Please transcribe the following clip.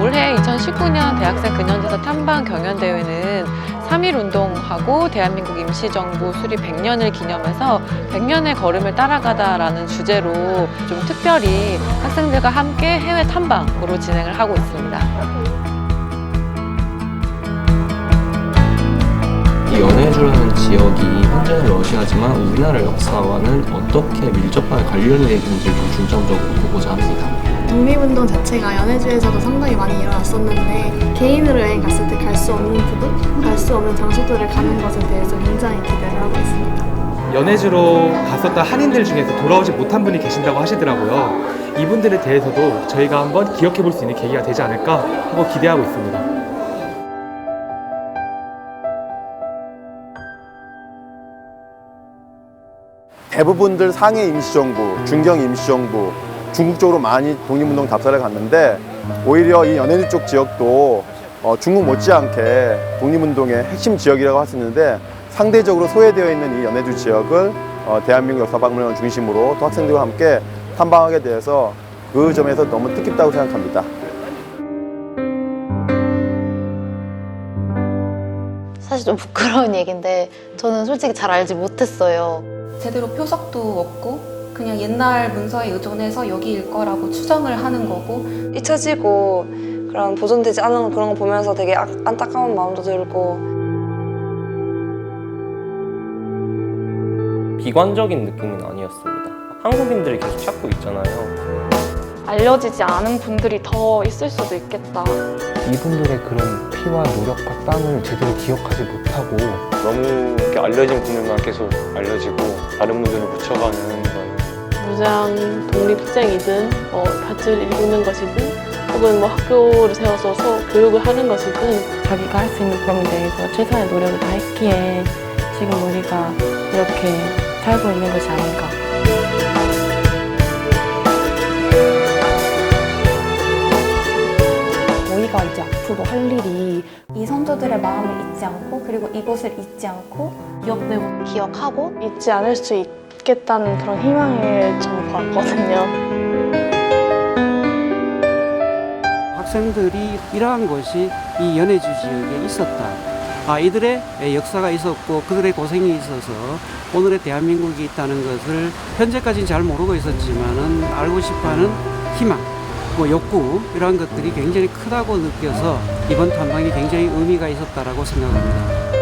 올해 2019년 대학생 근현대사 탐방 경연대회는 3.1 운동하고 대한민국 임시정부 수립 100년을 기념해서 100년의 걸음을 따라가다라는 주제로 좀 특별히 학생들과 함께 해외 탐방으로 진행을 하고 있습니다. 이 연해주라는 지역이 현재는 러시아지만 우리나라 역사와는 어떻게 밀접하게 관련이 되는지를 좀 중점적으로 보고자 합니다. 독립운동 자체가 연해주에서도 상당히 많이 일어났었는데 개인으로 여행 갔을 때 갈 수 없는 부분, 갈 수 없는 장소들을 가는 것에 대해서 굉장히 기대를 하고 있습니다. 연해주로 갔었던 한인들 중에서 돌아오지 못한 분이 계신다고 하시더라고요. 이분들에 대해서도 저희가 한번 기억해 볼 수 있는 계기가 되지 않을까 하고 기대하고 있습니다. 대부분들 상해 임시정부, 중경 임시정부, 중국 쪽으로 많이 독립운동 답사를 갔는데 오히려 이 연해주 쪽 지역도 어, 중국 못지않게 독립운동의 핵심 지역이라고 있는데 상대적으로 소외되어 있는 이 연해주 지역을 어, 대한민국 역사박물관을 중심으로 또 학생들과 함께 탐방하게 돼서 그 점에서 너무 뜻깊다고 생각합니다. 사실 좀 부끄러운 얘기인데 저는 솔직히 잘 알지 못했어요. 제대로 표석도 없고 그냥 옛날 문서에 의존해서 여기일 거라고 추정을 하는 거고 잊혀지고 그런 보존되지 않은 그런 거 보면서 되게 아- 안타까운 마음도 들고 비관적인 느낌은 아니었습니다. 한국인들이 계속 찾고 있잖아요. 알려지지 않은 분들이 더 있을 수도 있겠다. 이분들의 그런 피와 노력과 땀을 제대로 기억하지 못하고 너무 이렇게 알려진 분들만 계속 알려지고 다른 분들을 묻혀가는 거는 무장 독립생이든 뭐 밭을 일구는 것이든 혹은 뭐 학교를 세워서 서 교육을 하는 것이든 자기가 할 수 있는 범위 내에서 최선의 노력을 다했기에 지금 우리가 이렇게 살고 있는 것이 아닌가. 저희가 이제 앞으로 할 일이 이 선조들의 마음을 잊지 않고 그리고 이곳을 잊지 않고 기억되고 기억하고 잊지 않을 수 있겠다는 그런 희망을 좀 봤거든요. 학생들이 이러한 것이 이 연해주 지역에 있었다. 아, 이들의 역사가 있었고 그들의 고생이 있어서 오늘의 대한민국이 있다는 것을 현재까지는 잘 모르고 있었지만은 알고 싶어하는 희망, 뭐 욕구 이러한 것들이 굉장히 크다고 느껴서 이번 탐방이 굉장히 의미가 있었다라고 생각합니다.